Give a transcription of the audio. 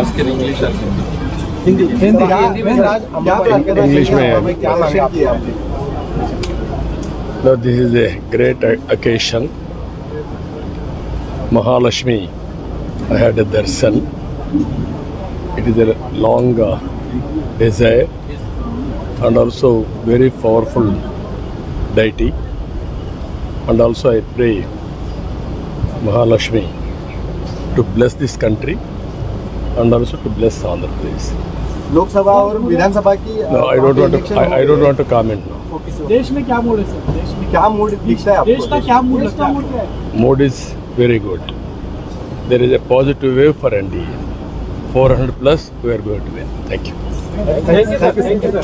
ask in English or Hindi? Hindi Hindi क्या English में है। क्या मांगे आपकी आपने Now this is a great o- occasion. Mahalakshmi, I had a darshan. It is a long uh, desire and also very powerful deity. And also I pray Mahalakshmi to bless this country and also to bless Andhra Pradesh. Lok Sabha और विधानसभा की No, I don't want to. I, I don't want to comment now. देश में क्या mood है sir देश में क्या mood दिखता है देश का आपको क्या मूड लगता है Mode is very good. There is a positive wave for NDA. 400 plus, we are going to win. Thank you. Thank you thank you sir